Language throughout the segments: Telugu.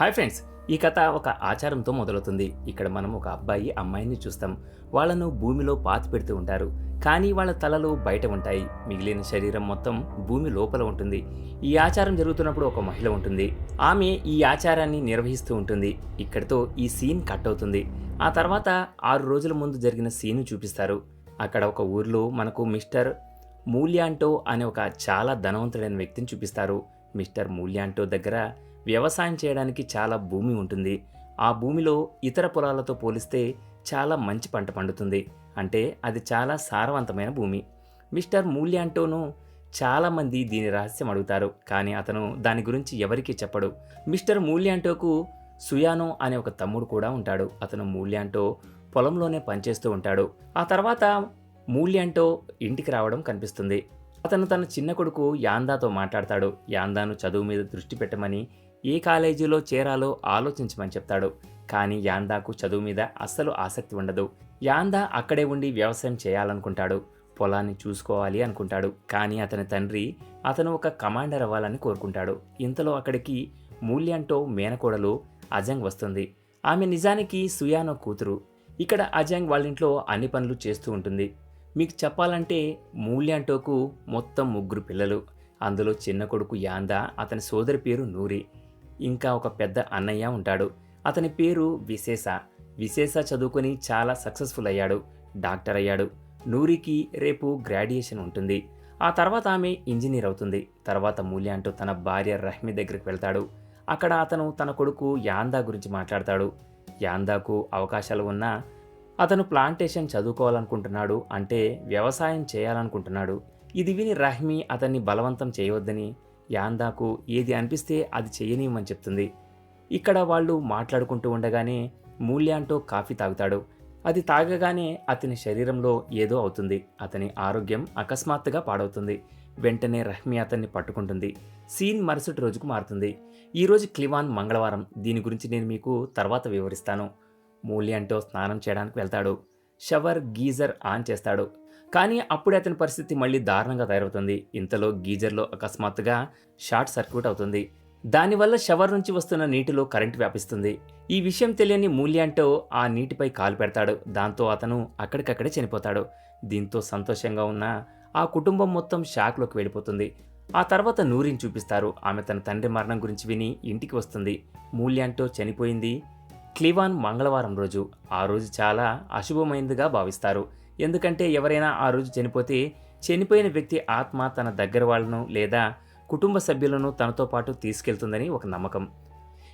హాయ్ ఫ్రెండ్స్ ఈ కథ ఒక ఆచారంతో మొదలవుతుంది. ఇక్కడ మనం ఒక అబ్బాయి అమ్మాయిని చూస్తాం. వాళ్ళను భూమిలో పాతి పెడుతూ ఉంటారు. కానీ వాళ్ళ తలలు బయట ఉంటాయి. మిగిలిన శరీరం మొత్తం భూమి లోపల ఉంటుంది. ఈ ఆచారం జరుగుతున్నప్పుడు ఒక మహిళ ఉంటుంది. ఆమె ఈ ఆచారాన్ని నిర్వహిస్తూ ఉంటుంది. ఇక్కడితో ఈ సీన్ కట్ అవుతుంది. ఆ తర్వాత ఆరు రోజుల ముందు జరిగిన సీన్ చూపిస్తారు. అక్కడ ఒక ఊర్లో మనకు మిస్టర్ మూల్యాంటో అనే ఒక చాలా ధనవంతుడైన వ్యక్తిని చూపిస్తారు. మిస్టర్ మూల్యాంటో దగ్గర వ్యవసాయం చేయడానికి చాలా భూమి ఉంటుంది. ఆ భూమిలో ఇతర పొలాలతో పోలిస్తే చాలా మంచి పంట పండుతుంది. అంటే అది చాలా సారవంతమైన భూమి. మిస్టర్ మూల్యాంటోను చాలామంది దీని రహస్యం అడుగుతారు. కానీ అతను దాని గురించి ఎవరికీ చెప్పడు. మిస్టర్ మూల్యాంటోకు సుయానో అనే ఒక తమ్ముడు కూడా ఉంటాడు. అతను మూల్యాంటో పొలంలోనే పనిచేస్తూ ఉంటాడు. ఆ తర్వాత మూల్యాంటో ఇంటికి రావడం కనిపిస్తుంది. అతను తన చిన్న కొడుకు యాందాతో మాట్లాడతాడు. యాందాను చదువు మీద దృష్టి పెట్టమని ఏ కాలేజీలో చేరాలో ఆలోచించమని చెప్తాడు. కానీ యాందాకు చదువు మీద అస్సలు ఆసక్తి ఉండదు. యాందా అక్కడే ఉండి వ్యవసాయం చేయాలనుకుంటాడు. పొలాన్ని చూసుకోవాలి అనుకుంటాడు. కానీ అతని తండ్రి అతను ఒక కమాండర్ అవ్వాలని కోరుకుంటాడు. ఇంతలో అక్కడికి మూల్యాంటో మేనకోడలు అజంగ్ వస్తుంది. ఆమె నిజానికి సుయానో కూతురు. ఇక్కడ అజంగ్ వాళ్ళ ఇంట్లో అన్ని పనులు చేస్తూ ఉంటుంది. మీకు చెప్పాలంటే మూల్యాంటోకు మొత్తం ముగ్గురు పిల్లలు. అందులో చిన్న కొడుకు యాందా అతని సోదరి పేరు నూరి. ఇంకా ఒక పెద్ద అన్నయ్య ఉంటాడు. అతని పేరు విశేష. విశేష చదువుకొని చాలా సక్సెస్ఫుల్ అయ్యాడు. డాక్టర్ అయ్యాడు. నూరికి రేపు గ్రాడ్యుయేషన్ ఉంటుంది. ఆ తర్వాత ఆమె ఇంజనీర్ అవుతుంది. తర్వాత మూల్యాంటో తన భార్య రహ్మి దగ్గరికి వెళ్తాడు. అక్కడ అతను తన కొడుకు యాందా గురించి మాట్లాడతాడు. యాందాకు అవకాశాలు ఉన్నా అతను ప్లాంటేషన్ చదువుకోవాలనుకుంటున్నాడు అంటే వ్యవసాయం చేయాలనుకుంటున్నాడు. ఇది విని రహ్మి అతన్ని బలవంతం చేయవద్దని యాందాకు ఏది అనిపిస్తే అది చేయనీయమని చెప్తుంది. ఇక్కడ వాళ్ళు మాట్లాడుకుంటూ ఉండగానే మూల్యాంటో కాఫీ తాగుతాడు. అది తాగగానే అతని శరీరంలో ఏదో అవుతుంది. అతని ఆరోగ్యం అకస్మాత్తుగా పాడవుతుంది. వెంటనే రహ్మి అతన్ని పట్టుకుంటుంది. సీన్ మరుసటి రోజుకు మారుతుంది. ఈరోజు క్లివాన్ మంగళవారం. దీని గురించి నేను మీకు తర్వాత వివరిస్తాను. మూల్యాంటో స్నానం చేయడానికి వెళ్తాడు. షవర్ గీజర్ ఆన్ చేస్తాడు. కానీ అప్పుడే అతని పరిస్థితి మళ్ళీ దారుణంగా తయారవుతుంది. ఇంతలో గీజర్లో అకస్మాత్తుగా షార్ట్ సర్క్యూట్ అవుతుంది. దానివల్ల షవర్ నుంచి వస్తున్న నీటిలో కరెంటు వ్యాపిస్తుంది. ఈ విషయం తెలియని మూల్యాంటో ఆ నీటిపై కాలు పెడతాడు. దాంతో అతను అక్కడికక్కడే చనిపోతాడు. దీంతో సంతోషంగా ఉన్న ఆ కుటుంబం మొత్తం షాక్లోకి వెళ్ళిపోతుంది. ఆ తర్వాత నూరిని చూపిస్తారు. ఆమె తన తండ్రి మరణం గురించి విని ఇంటికి వస్తుంది. మూల్యాంటో చనిపోయింది క్లివాన్ మంగళవారం రోజు. ఆ రోజు చాలా అశుభమైందిగా భావిస్తారు. ఎందుకంటే ఎవరైనా ఆ రోజు చనిపోతే చనిపోయిన వ్యక్తి ఆత్మ తన దగ్గర వాళ్ళను లేదా కుటుంబ సభ్యులను తనతో పాటు తీసుకెళ్తుందని ఒక నమ్మకం.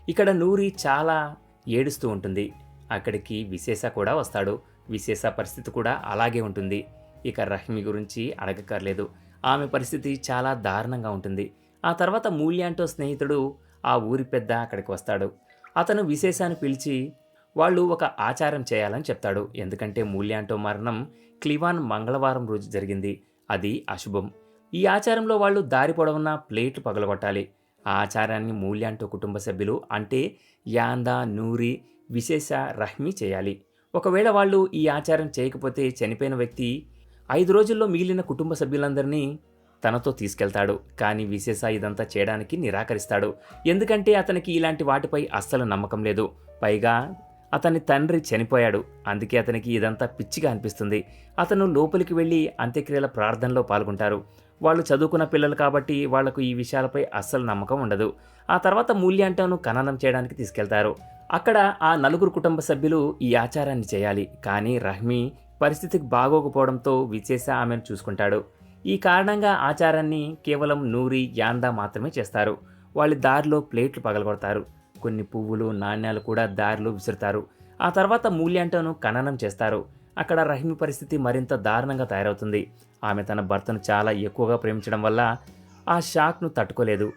ఇక్కడ నూరి చాలా ఏడుస్తూ ఉంటుంది. అక్కడికి విశేష కూడా వస్తాడు. విశేష పరిస్థితి కూడా అలాగే ఉంటుంది. ఇక రహ్మి గురించి అడగక్కర్లేదు. ఆమె పరిస్థితి చాలా దారుణంగా ఉంటుంది. ఆ తర్వాత మూల్యాంటో స్నేహితుడు ఆ ఊరి పెద్ద అక్కడికి వస్తాడు. అతను విశేషాన్ని పిలిచి వాళ్ళు ఒక ఆచారం చేయాలని చెప్తాడు. ఎందుకంటే మూల్యాంటో మరణం క్లివాన్ మంగళవారం రోజు జరిగింది. అది అశుభం. ఈ ఆచారంలో వాళ్ళు దారి పొడవున ప్లేట్లు పగలగొట్టాలి. ఆ ఆచారాన్ని మూల్యాంటో కుటుంబ సభ్యులు అంటే యాందా నూరి విశేష రహ్మి చేయాలి. ఒకవేళ వాళ్ళు ఈ ఆచారం చేయకపోతే చనిపోయిన వ్యక్తి ఐదు రోజుల్లో మిగిలిన కుటుంబ సభ్యులందరినీ తనతో తీసుకెళ్తాడు. కానీ విశేష ఇదంతా చేయడానికి నిరాకరిస్తాడు. ఎందుకంటే అతనికి ఇలాంటి వాటిపై అస్సలు నమ్మకం లేదు. పైగా అతని తండ్రి చనిపోయాడు. అందుకే అతనికి ఇదంతా పిచ్చిగా అనిపిస్తుంది. అతను లోపలికి వెళ్ళి అంత్యక్రియల ప్రార్థనలో పాల్గొంటారు. వాళ్ళు చదువుకున్న పిల్లలు కాబట్టి వాళ్ళకు ఈ విషయాలపై అస్సలు నమ్మకం ఉండదు. ఆ తర్వాత మూల్యాంటోను ఖననం చేయడానికి తీసుకెళ్తారు. అక్కడ ఆ నలుగురు కుటుంబ సభ్యులు ఈ ఆచారాన్ని చేయాలి. కానీ రహ్మీ పరిస్థితికి బాగోకపోవడంతో విశేష ఆమెను చూసుకుంటాడు. ఈ కారణంగా ఆచారాన్ని కేవలం నూరి యాందా మాత్రమే చేస్తారు. వాళ్ళ దారిలో ప్లేట్లు పగలగొడతారు. కొన్ని పువ్వులు నాణ్యాలు కూడా దారిలో విసురుతారు. ఆ తర్వాత మూల్యాంటోను ఖననం చేస్తారు. అక్కడ రహిమి పరిస్థితి మరింత దారుణంగా తయారవుతుంది. ఆమె తన భర్తను చాలా ఎక్కువగా ప్రేమించడం వల్ల ఆ షాక్ను తట్టుకోలేదు.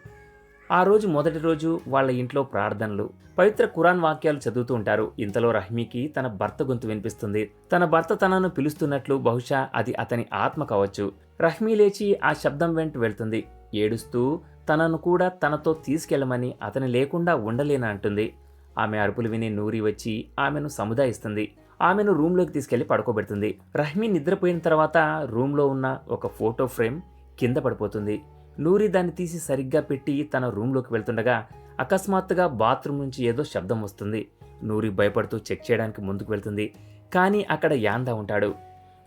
ఆ రోజు మొదటి రోజు వాళ్ళ ఇంట్లో ప్రార్థనలు. పవిత్ర కురాన్ వాక్యాలు చదువుతూ ఉంటారు. ఇంతలో రహ్మీకి తన భర్త గొంతు వినిపిస్తుంది. తన భర్త తనను పిలుస్తున్నట్లు బహుశా అది అతని ఆత్మ కావచ్చు. రహ్మీ లేచి ఆ శబ్దం వెంట వెళ్తుంది. ఏడుస్తూ తనను కూడా తనతో తీసుకెళ్ళమని అతని లేకుండా ఉండలేన అంటుంది. ఆమె అరుపులు విని నూరి వచ్చి ఆమెను సముదాయిస్తుంది. ఆమెను రూమ్లోకి తీసుకెళ్ళి పడుకోబెడుతుంది. రహ్మీ నిద్రపోయిన తర్వాత రూమ్లో ఉన్న ఒక ఫోటో ఫ్రేమ్ కింద పడిపోతుంది. నూరి దాన్ని తీసి సరిగ్గా పెట్టి తన రూమ్లోకి వెళ్తుండగా అకస్మాత్తుగా బాత్రూమ్ నుంచి ఏదో శబ్దం వస్తుంది. నూరి భయపడుతూ చెక్ చేయడానికి ముందుకు వెళ్తుంది. కానీ అక్కడ యాందా ఉంటాడు.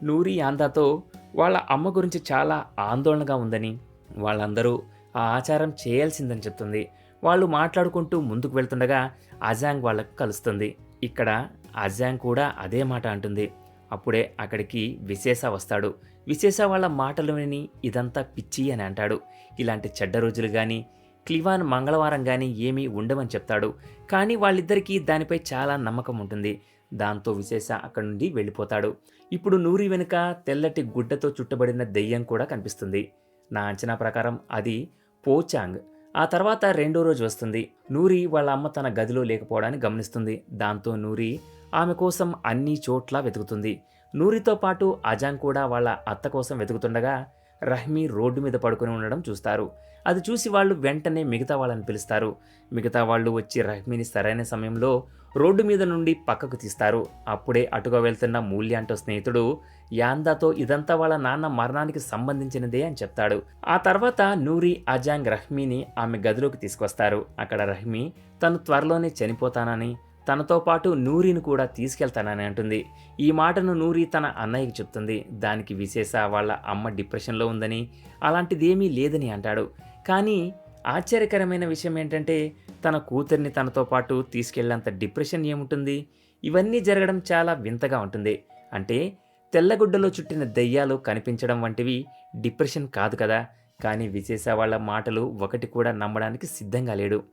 నూరి యాందాతో వాళ్ళ అమ్మ గురించి చాలా ఆందోళనగా ఉందని వాళ్ళందరూ ఆ ఆచారం చేయాల్సిందని చెప్తుంది. వాళ్ళు మాట్లాడుకుంటూ ముందుకు వెళ్తుండగా అజాంగ్ వాళ్ళకు కలుస్తుంది. ఇక్కడ అజాంగ్ కూడా అదే మాట అంటుంది. అప్పుడే అక్కడికి విశేష వస్తాడు. విశేష వాళ్ళ మాటలు విని ఇదంతా పిచ్చి అని అంటాడు. ఇలాంటి చెడ్డ రోజులు కానీ క్లివాన్ మంగళవారం కానీ ఏమీ ఉండవని చెప్తాడు. కానీ వాళ్ళిద్దరికీ దానిపై చాలా నమ్మకం ఉంటుంది. దాంతో విశేష అక్కడి నుండి వెళ్ళిపోతాడు. ఇప్పుడు నూరి వెనుక తెల్లటి గుడ్డతో చుట్టబడిన దెయ్యం కూడా కనిపిస్తుంది. నా అంచనా ప్రకారం అది పోచాంగ్. ఆ తర్వాత రెండో రోజు వస్తుంది. నూరి వాళ్ళ అమ్మ తన గదిలో లేకపోవడాన్ని గమనిస్తుంది. దాంతో నూరి ఆమె కోసం అన్ని చోట్ల వెతుకుతుంది. నూరితో పాటు అజాంగ్ కూడా వాళ్ళ అత్త కోసం వెతుకుతుండగా రహ్మీ రోడ్డు మీద పడుకుని ఉండడం చూస్తారు. అది చూసి వాళ్ళు వెంటనే మిగతా వాళ్ళని పిలుస్తారు. మిగతా వాళ్ళు వచ్చి రహ్మీని సరైన సమయంలో రోడ్డు మీద నుండి పక్కకు తీస్తారు. అప్పుడే అటుగా వెళ్తున్న మూల్యాంటో స్నేహితుడు యాందాతో ఇదంతా వాళ్ళ నాన్న మరణానికి సంబంధించినదే అని చెప్తాడు. ఆ తర్వాత నూరి అజాంగ్ రహ్మీని ఆమె గదిలోకి తీసుకొస్తారు. అక్కడ రహ్మీ తను త్వరలోనే చనిపోతానని తనతో పాటు నూరిని కూడా తీసుకెళ్తానని అంటుంది. ఈ మాటను నూరి తన అన్నయ్యకి చెప్తుంది. దానికి విశేష వాళ్ళ అమ్మ డిప్రెషన్లో ఉందని అలాంటిదేమీ లేదని అంటాడు. కానీ ఆశ్చర్యకరమైన విషయం ఏంటంటే తన కూతుర్ని తనతో పాటు తీసుకెళ్ళేంత డిప్రెషన్ ఏముంటుంది? ఇవన్నీ జరగడం చాలా వింతగా ఉంటుంది. అంటే తెల్లగుడ్డలో చుట్టిన దెయ్యాలు కనిపించడం వంటివి డిప్రెషన్ కాదు కదా. కానీ విశేష వాళ్ళ మాటలు ఒకటి కూడా నమ్మడానికి సిద్ధంగా లేడు.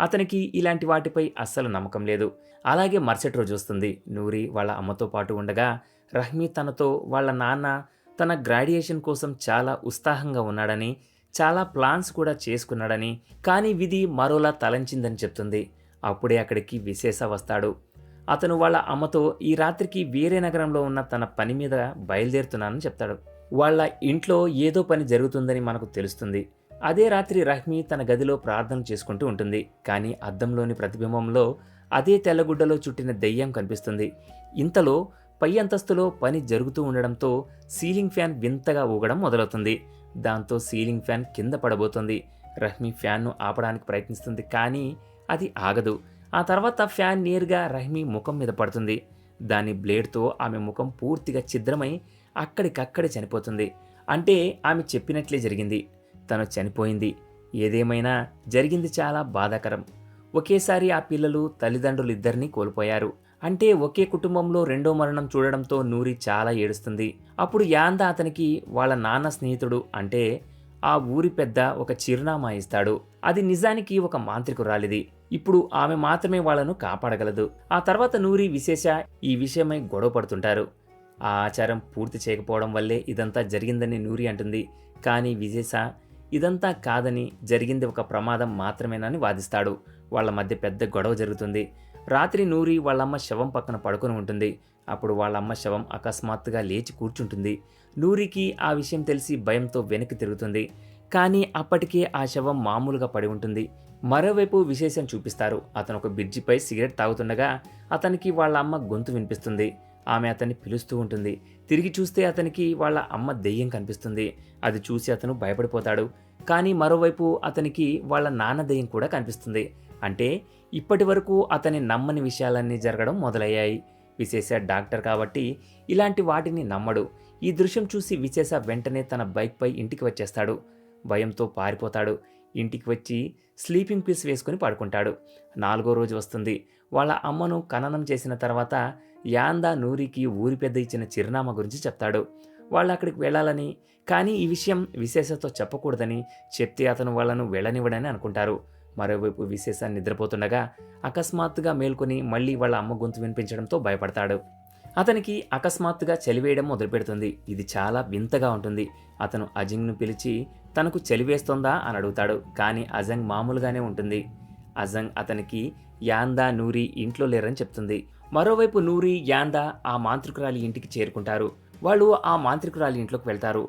అతనికి ఇలాంటి వాటిపై అస్సలు నమ్మకం లేదు. అలాగే మరుసటి రోజు వస్తుంది. నూరి వాళ్ళ అమ్మతో పాటు ఉండగా రహ్మీ తనతో వాళ్ళ నాన్న తన గ్రాడ్యుయేషన్ కోసం చాలా ఉత్సాహంగా ఉన్నాడని చాలా ప్లాన్స్ కూడా చేసుకున్నాడని కానీ విధి మరోలా తలంచిందని చెప్తుంది. అప్పుడే అక్కడికి విశేష వస్తాడు. అతను వాళ్ళ అమ్మతో ఈ రాత్రికి వేరే నగరంలో ఉన్న తన పని మీద బయలుదేరుతున్నానని చెప్తాడు. వాళ్ళ ఇంట్లో ఏదో పని జరుగుతుందని మనకు తెలుస్తుంది. అదే రాత్రి రహ్మీ తన గదిలో ప్రార్థన చేసుకుంటూ ఉంటుంది. కానీ అద్దంలోని ప్రతిబింబంలో అదే తెల్లగుడ్డలో చుట్టిన దెయ్యం కనిపిస్తుంది. ఇంతలో పై అంతస్తులో పని జరుగుతూ ఉండడంతో సీలింగ్ ఫ్యాన్ వింతగా ఊగడం మొదలవుతుంది. దాంతో సీలింగ్ ఫ్యాన్ కింద పడబోతుంది. రహ్మీ ఫ్యాన్ను ఆపడానికి ప్రయత్నిస్తుంది. కానీ అది ఆగదు. ఆ తర్వాత ఫ్యాన్ నేరుగా రహ్మీ ముఖం మీద పడుతుంది. దాని బ్లేడ్తో ఆమె ముఖం పూర్తిగా ఛిద్రమై అక్కడికక్కడే చనిపోతుంది. అంటే ఆమె చెప్పినట్లే జరిగింది. తను చనిపోయింది. ఏదేమైనా జరిగింది చాలా బాధాకరం. ఒకేసారి ఆ పిల్లలు తల్లిదండ్రులు ఇద్దరినీ కోల్పోయారు. అంటే ఒకే కుటుంబంలో రెండో మరణం చూడడంతో నూరి చాలా ఏడుస్తుంది. అప్పుడు యాంద అతనికి వాళ్ళ నాన్న స్నేహితుడు అంటే ఆ ఊరి పెద్ద ఒక చిరునామా ఇస్తాడు. అది నిజానికి ఒక మాంత్రికురాలిది. ఇప్పుడు ఆమె మాత్రమే వాళ్ళను కాపాడగలదు. ఆ తర్వాత నూరి విశేష ఈ విషయమై గొడవ పడుతుంటారు. ఆ ఆచారం పూర్తి చేయకపోవడం వల్లే ఇదంతా జరిగిందని నూరి అంటుంది. కానీ విశేష ఇదంతా కాదని జరిగింది ఒక ప్రమాదం మాత్రమేనని వాదిస్తాడు. వాళ్ళ మధ్య పెద్ద గొడవ జరుగుతుంది. రాత్రి నూరి వాళ్ళమ్మ శవం పక్కన పడుకొని ఉంటుంది. అప్పుడు వాళ్ళమ్మ శవం అకస్మాత్తుగా లేచి కూర్చుంటుంది. నూరికి ఆ విషయం తెలిసి భయంతో వెనక్కి తిరుగుతుంది. కానీ అప్పటికే ఆ శవం మామూలుగా పడి ఉంటుంది. మరోవైపు విశేషం చూపిస్తారు. అతను ఒక బ్రిడ్జిపై సిగరెట్ తాగుతుండగా అతనికి వాళ్ళ అమ్మ గొంతు వినిపిస్తుంది. ఆమె అతన్ని పిలుస్తూ ఉంటుంది. తిరిగి చూస్తే అతనికి వాళ్ళ అమ్మ దెయ్యం కనిపిస్తుంది. అది చూసి అతను భయపడిపోతాడు. కానీ మరోవైపు అతనికి వాళ్ళ నాన్న దెయ్యం కూడా కనిపిస్తుంది. అంటే ఇప్పటి వరకు అతని నమ్మని విషయాలన్నీ జరగడం మొదలయ్యాయి. విశేష డాక్టర్ కాబట్టి ఇలాంటి వాటిని నమ్మడు. ఈ దృశ్యం చూసి విశేష వెంటనే తన బైక్పై ఇంటికి వచ్చేస్తాడు. భయంతో పారిపోతాడు. ఇంటికి వచ్చి స్లీపింగ్ పీస్ వేసుకుని పడుకుంటాడు. నాలుగో రోజు వస్తుంది. వాళ్ళ అమ్మను ఖననం చేసిన తర్వాత యాందా నూరికి ఊరి పెద్ద ఇచ్చిన చిరునామా గురించి చెప్తాడు. వాళ్ళు అక్కడికి వెళ్ళాలని కానీ ఈ విషయం విశేషతో చెప్పకూడదని చెప్తే అతను వాళ్ళను వెళ్ళనివ్వడని అనుకుంటారు. మరోవైపు విశేషాన్ని నిద్రపోతుండగా అకస్మాత్తుగా మేల్కొని మళ్ళీ వాళ్ళ అమ్మ గొంతు వినిపించడంతో భయపడతాడు. అతనికి అకస్మాత్తుగా చలివేయడం మొదలుపెడుతుంది. ఇది చాలా వింతగా ఉంటుంది. అతను అజింగ్ను పిలిచి తనకు చలివేస్తోందా అని అడుగుతాడు. కానీ అజంగ్ మామూలుగానే ఉంటుంది. అజంగ్ అతనికి యాందా నూరి ఇంట్లో లేరని చెప్తుంది. మరోవైపు నూరి యాందా ఆ మాంత్రికురాలి ఇంటికి చేరుకుంటారు. వాళ్ళు ఆ మాంత్రికురాలి ఇంట్లోకి వెళ్తారు.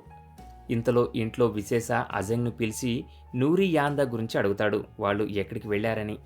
ఇంతలో ఇంట్లో విశేష అజంగ్ను పిలిచి నూరి యాందా గురించి అడుగుతాడు. వాళ్ళు ఎక్కడికి వెళ్ళారని.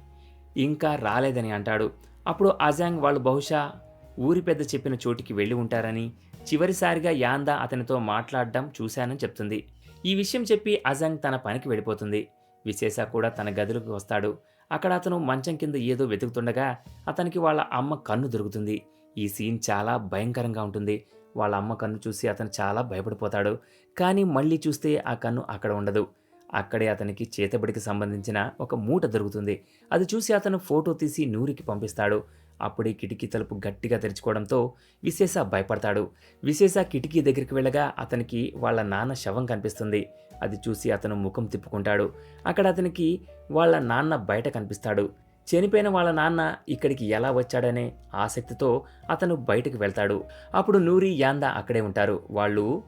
ఇంకా రాలేదని అంటాడు. అప్పుడు అజాంగ్ వాళ్ళు బహుశా ఊరి పెద్ద చెప్పిన చోటికి వెళ్ళి ఉంటారని చివరిసారిగా యాందా అతనితో మాట్లాడడం చూశానని చెప్తుంది. ఈ విషయం చెప్పి అజంగ్ తన పనికి వెళ్ళిపోతుంది. విశేష కూడా తన గదిలోకి వస్తాడు. అక్కడ అతను మంచం కింద ఏదో వెతుకుతుండగా అతనికి వాళ్ళ అమ్మ కన్ను దొరుకుతుంది. ఈ సీన్ చాలా భయంకరంగా ఉంటుంది. వాళ్ళ అమ్మ కన్ను చూసి అతను చాలా భయపడిపోతాడు. కానీ మళ్ళీ చూస్తే ఆ కన్ను అక్కడ ఉండదు. అక్కడే అతనికి చేతబడికి సంబంధించిన ఒక మూట దొరుకుతుంది. అది చూసి అతను ఫోటో తీసి నూరికి పంపిస్తాడు. అప్పుడే కిటికీ తలుపు గట్టిగా తెరుచుకోవడంతో విశేష భయపడతాడు. విశేష కిటికీ దగ్గరికి వెళ్ళగా అతనికి వాళ్ళ నాన్న శవం కనిపిస్తుంది. అది చూసి అతను ముఖం తిప్పుకుంటాడు. అక్కడ అతనికి వాళ్ళ నాన్న బయట కనిపిస్తాడు. చనిపోయిన వాళ్ళ నాన్న ఇక్కడికి ఎలా వచ్చాడనే ఆసక్తితో అతను బయటకు వెళ్తాడు. అప్పుడు నూరి యాందా అక్కడే ఉంటారు. వాళ్ళు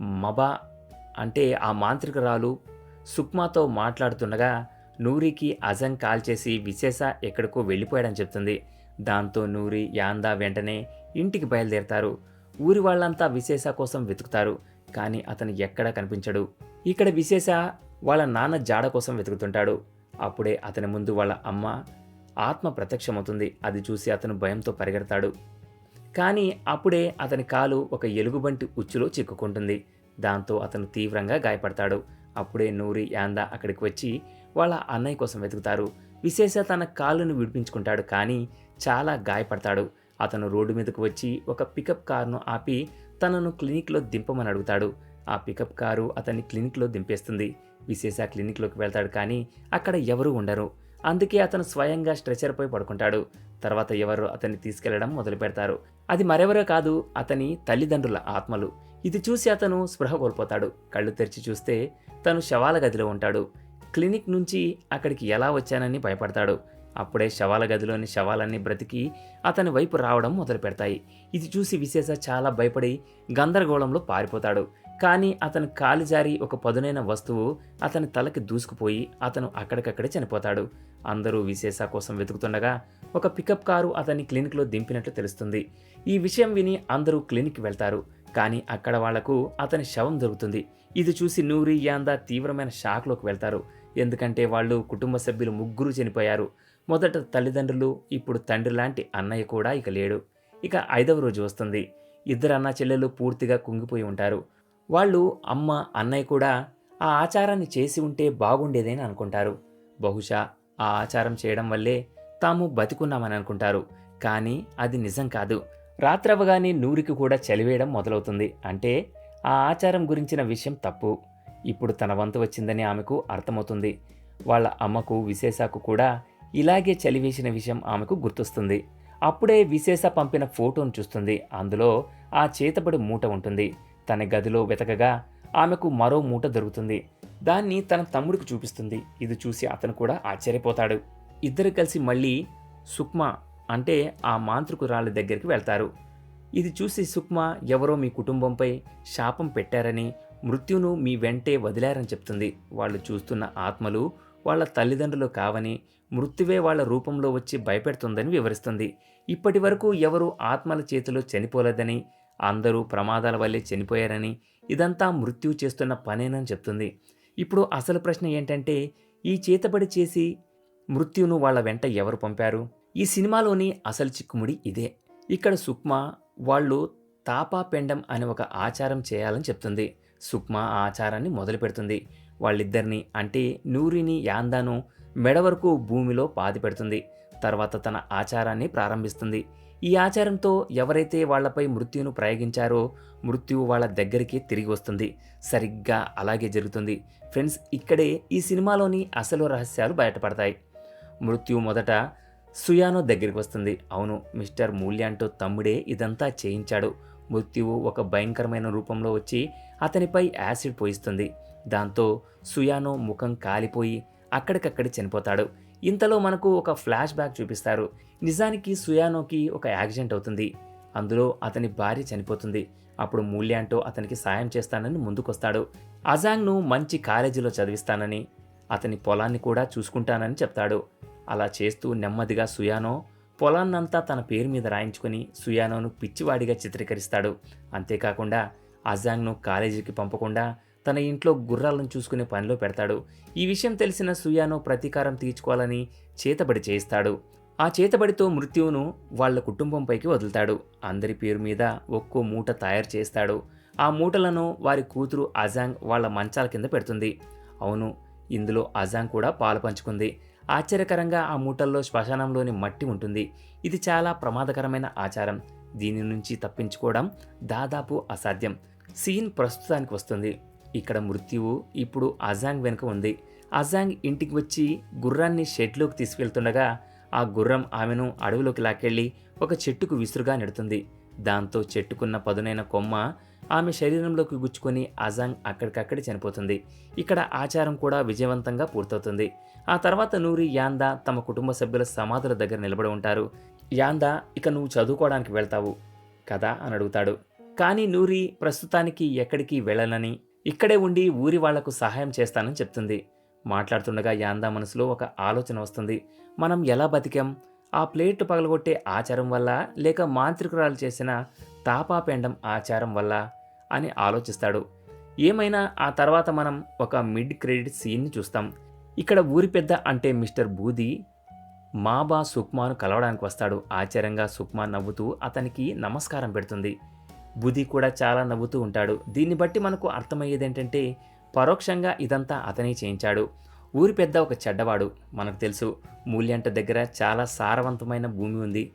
మబా అంటే ఆ మాంత్రికురాలు సుక్మాతో మాట్లాడుతుండగా నూరికి అజం కాల్ చేసి విశేష ఎక్కడికో వెళ్ళిపోయాడని చెప్తుంది. దాంతో నూరి యాందా వెంటనే ఇంటికి బయలుదేరతారు. ఊరి వాళ్ళంతా విశేష కోసం వెతుకుతారు కానీ అతను ఎక్కడా కనిపించడు. ఇక్కడ విశేష వాళ్ళ నాన్న జాడ కోసం వెతుకుతుంటాడు. అప్పుడే అతని ముందు వాళ్ళ అమ్మ ఆత్మ ప్రత్యక్షమవుతుంది. అది చూసి అతను భయంతో పరిగెడతాడు. కానీ అప్పుడే అతని కాలు ఒక ఎలుగుబంటి ఉచ్చులో చిక్కుకుంటుంది. దాంతో అతను తీవ్రంగా గాయపడతాడు. అప్పుడే నూరి యాందా అక్కడికి వచ్చి వాళ్ళ అన్నయ్య కోసం వెతుకుతారు. విశేష తన కాళ్ళను విడిపించుకుంటాడు కానీ చాలా గాయపడతాడు. అతను రోడ్డు మీదకు వచ్చి ఒక పికప్ కారును ఆపి తనను క్లినిక్లో దింపమని అడుగుతాడు. ఆ పికప్ కారు అతన్ని క్లినిక్లో దింపేస్తుంది. విశేష క్లినిక్లోకి వెళ్తాడు కానీ అక్కడ ఎవరూ ఉండరు. అందుకే అతను స్వయంగా స్ట్రెచర్పై పడుకుంటాడు. తర్వాత ఎవరు అతన్ని తీసుకెళ్ళడం మొదలు పెడతారు. అది మరెవరో కాదు అతని తల్లిదండ్రుల ఆత్మలు. ఇది చూసి అతను స్పృహ కోల్పోతాడు. కళ్ళు తెరిచి చూస్తే తను శవాల గదిలో ఉంటాడు. క్లినిక్ నుంచి అక్కడికి ఎలా వచ్చానని భయపడతాడు. అప్పుడే శవాల గదిలోని శవాలన్నీ బ్రతికి అతని వైపు రావడం మొదలు పెడతాయి. ఇది చూసి విశేష చాలా భయపడి గందరగోళంలో పారిపోతాడు. కానీ అతను కాలిజారి ఒక పదునైన వస్తువు అతని తలకి దూసుకుపోయి అతను అక్కడికక్కడే చనిపోతాడు. అందరూ విశేష కోసం వెతుకుతుండగా ఒక పికప్ కారు అతన్ని క్లినిక్లో దింపినట్లు తెలుస్తుంది. ఈ విషయం విని అందరూ క్లినిక్ వెళ్తారు. కానీ అక్కడ వాళ్ళకు అతని శవం దొరుకుతుంది. ఇది చూసి నూరి యాందా తీవ్రమైన షాక్లోకి వెళ్తారు. ఎందుకంటే వాళ్ళు కుటుంబ సభ్యులు ముగ్గురు చనిపోయారు. మొదట తల్లిదండ్రులు ఇప్పుడు తండ్రి లాంటి అన్నయ్య కూడా ఇక లేడు. ఇక ఐదవ రోజు వస్తుంది. ఇద్దరు అన్న చెల్లెలు పూర్తిగా కుంగిపోయి ఉంటారు. వాళ్ళు అమ్మ అన్నయ్య కూడా ఆ ఆచారాన్ని చేసి ఉంటే బాగుండేదని అనుకుంటారు. బహుశా ఆ ఆచారం చేయడం వల్లే తాము బతికున్నామని అనుకుంటారు. కానీ అది నిజం కాదు. రాత్రవగానే నూరికి కూడా చలివేయడం మొదలవుతుంది. అంటే ఆ ఆచారం గురించిన విషయం తప్పు. ఇప్పుడు తన వంతు వచ్చిందని ఆమెకు అర్థమవుతుంది. వాళ్ళ అమ్మకు విశేషకు కూడా ఇలాగే చలివేసిన విషయం ఆమెకు గుర్తొస్తుంది. అప్పుడే విశేష పంపిన ఫోటోను చూస్తుంది. అందులో ఆ చేతబడి మూట ఉంటుంది. తన గదిలో వెతకగా ఆమెకు మరో మూట దొరుకుతుంది. దాన్ని తన తమ్ముడికి చూపిస్తుంది. ఇది చూసి అతను కూడా ఆశ్చర్యపోతాడు. ఇద్దరు కలిసి మళ్ళీ సుక్మా అంటే ఆ మాంత్రికురాలి దగ్గరికి వెళ్తారు. ఇది చూసి సుక్మా ఎవరో మీ కుటుంబంపై శాపం పెట్టారని మృత్యును మీ వెంటే వదిలారని చెప్తుంది. వాళ్ళు చూస్తున్న ఆత్మలు వాళ్ళ తల్లిదండ్రులు కావని మృత్యువే వాళ్ళ రూపంలో వచ్చి భయపెడుతుందని వివరిస్తుంది. ఇప్పటి వరకు ఎవరు ఆత్మల చేతిలో చనిపోలేదని అందరూ ప్రమాదాల వల్లే చనిపోయారని ఇదంతా మృత్యు చేస్తున్న పనేనని చెప్తుంది. ఇప్పుడు అసలు ప్రశ్న ఏంటంటే ఈ చేతబడి చేసి మృత్యును వాళ్ళ వెంట ఎవరు పంపారు? ఈ సినిమాలోని అసలు చిక్కుముడి ఇదే. ఇక్కడ సుక్మా వాళ్ళు తాపాపెండం అనే ఒక ఆచారం చేయాలని చెప్తుంది. సుక్మా ఆ ఆచారాన్ని మొదలు పెడుతుంది వాళ్ళిద్దరిని అంటే నూరిని యాందాను మెడ వరకు భూమిలో పాతి పెడుతుంది. తర్వాత తన ఆచారాన్ని ప్రారంభిస్తుంది. ఈ ఆచారంతో ఎవరైతే వాళ్ళపై మృత్యును ప్రయోగించారో మృత్యువు వాళ్ళ దగ్గరికి తిరిగి వస్తుంది. సరిగ్గా అలాగే జరుగుతుంది. ఫ్రెండ్స్ ఇక్కడే ఈ సినిమాలోని అసలు రహస్యాలు బయటపడతాయి. మృత్యు మొదట సుయానో దగ్గరికి వస్తుంది. అవును మిస్టర్ మూల్యాంటో తమ్ముడే ఇదంతా చేయించాడు. మృత్యువు ఒక భయంకరమైన రూపంలో వచ్చి అతనిపై యాసిడ్ పోయిస్తుంది. దాంతో సుయానో ముఖం కాలిపోయి అక్కడికక్కడి చనిపోతాడు. ఇంతలో మనకు ఒక ఫ్లాష్ బ్యాక్ చూపిస్తారు. నిజానికి సుయానోకి ఒక యాక్సిడెంట్ అవుతుంది. అందులో అతని భార్య చనిపోతుంది. అప్పుడు మూల్యాంటో అతనికి సాయం చేస్తానని ముందుకొస్తాడు. అజాంగ్ను మంచి కాలేజీలో చదివిస్తానని అతని పొలాన్ని కూడా చూసుకుంటానని చెప్తాడు. అలా చేస్తూ నెమ్మదిగా సుయానో పొలాన్నంతా తన పేరు మీద రాయించుకుని సుయానోను పిచ్చివాడిగా చిత్రీకరిస్తాడు. అంతేకాకుండా అజాంగ్ను కాలేజీకి పంపకుండా తన ఇంట్లో గుర్రాలను చూసుకునే పనిలో పెడతాడు. ఈ విషయం తెలిసిన సుయానో ప్రతీకారం తీర్చుకోవాలని చేతబడి చేయిస్తాడు. ఆ చేతబడితో మృత్యువును వాళ్ళ కుటుంబంపైకి వదులుతాడు. అందరి పేరు మీద ఒక్కో మూట తయారు చేస్తాడు. ఆ మూటలను వారి కూతురు అజాంగ్ వాళ్ళ మంచాల కింద పెడుతుంది. అవును ఇందులో అజాంగ్ కూడా పాలు పంచుకుంది. ఆశ్చర్యకరంగా ఆ మూటల్లో శ్మశానంలోని మట్టి ఉంటుంది. ఇది చాలా ప్రమాదకరమైన ఆచారం. దీని నుంచి తప్పించుకోవడం దాదాపు అసాధ్యం. సీన్ ప్రస్తుతానికి వస్తుంది. ఇక్కడ మృత్యువు ఇప్పుడు అజాంగ్ వెనుక ఉంది. అజాంగ్ ఇంటికి వచ్చి గుర్రాన్ని షెడ్లోకి తీసుకెళ్తుండగా ఆ గుర్రం ఆమెను అడవిలోకి లాక్కెళ్ళి ఒక చెట్టుకు విసురుగా నెడుతుంది. దాంతో చెట్టుకున్న పదునైన కొమ్మ ఆమె శరీరంలోకి గుచ్చుకొని అజాంగ్ అక్కడికక్కడే చనిపోతుంది. ఇక్కడ ఆచారం కూడా విజయవంతంగా పూర్తవుతుంది. ఆ తర్వాత నూరి యాందా తమ కుటుంబ సభ్యుల సమాధుల దగ్గర నిలబడి ఉంటారు. యాందా ఇక నువ్వు చదువుకోవడానికి వెళ్తావు కదా అని అడుగుతాడు. కానీ నూరి ప్రస్తుతానికి ఎక్కడికి వెళ్ళనని ఇక్కడే ఉండి ఊరి వాళ్ళకు సహాయం చేస్తానని చెప్తుంది. మాట్లాడుతుండగా యాందా మనసులో ఒక ఆలోచన వస్తుంది. మనం ఎలా బతికాం? ఆ ప్లేట్ పగలగొట్టే ఆచారం వల్ల లేక మాంత్రికురాలు చేసిన తాపాపెండం ఆచారం వల్ల? అని ఆలోచిస్తాడు. ఏమైనా ఆ తర్వాత మనం ఒక మిడ్ క్రెడిట్ సీన్ని చూస్తాం. ఇక్కడ ఊరి పెద్ద అంటే మిస్టర్ బూది మాబా సుక్మాను కలవడానికి వస్తాడు. ఆశ్చర్యంగా సుక్మా నవ్వుతూ అతనికి నమస్కారం పెడుతుంది. బుధి కూడా చాలా నవ్వుతూ ఉంటాడు. దీన్ని బట్టి మనకు అర్థమయ్యేది ఏంటంటే పరోక్షంగా ఇదంతా అతనే చేయించాడు. ఊరి పెద్ద ఒక చెడ్డవాడు మనకు తెలుసు. మూల్యంట దగ్గర చాలా సారవంతమైన భూమి ఉంది.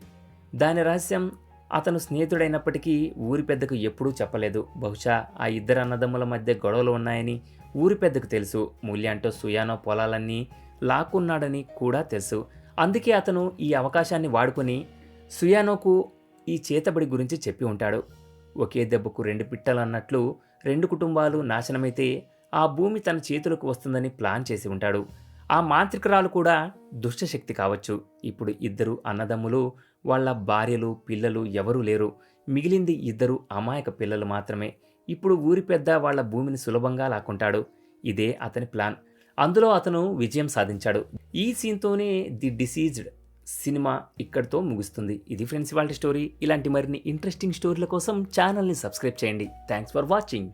దాని రహస్యం అతను స్నేహితుడైనప్పటికీ ఊరి పెద్దకు ఎప్పుడూ చెప్పలేదు. బహుశా ఆ ఇద్దరు అన్నదమ్ముల మధ్య గొడవలు ఉన్నాయని ఊరి పెద్దకు తెలుసు. మూల్యాంటో సుయానో పొలాలన్నీ లాక్కున్నాడని కూడా తెలుసు. అందుకే అతను ఈ అవకాశాన్ని వాడుకొని సుయానోకు ఈ చేతబడి గురించి చెప్పి ఉంటాడు. ఒకే దెబ్బకు రెండు పిట్టలు అన్నట్లు రెండు కుటుంబాలు నాశనమైతే ఆ భూమి తన చేతులకు వస్తుందని ప్లాన్ చేసి ఉంటాడు. ఆ మాంత్రికురాలు కూడా దుష్టశక్తి కావచ్చు. ఇప్పుడు ఇద్దరు అన్నదమ్ములు వాళ్ళ భార్యలు పిల్లలు ఎవరూ లేరు. మిగిలింది ఇద్దరు అమాయక పిల్లలు మాత్రమే. ఇప్పుడు ఊరి పెద్ద వాళ్ళ భూమిని సులభంగా లాక్కుంటాడు. ఇదే అతని ప్లాన్. అందులో అతను విజయం సాధించాడు. ఈ సీన్తోనే ది డిసీజ్డ్ సినిమా ఇక్కడితో ముగుస్తుంది. ఇది ఫ్రెండ్స్ వాళ్ళ స్టోరీ. ఇలాంటి మరిన్ని ఇంట్రెస్టింగ్ స్టోరీల కోసం ఛానల్ని సబ్స్క్రైబ్ చేయండి. Thanks for watching.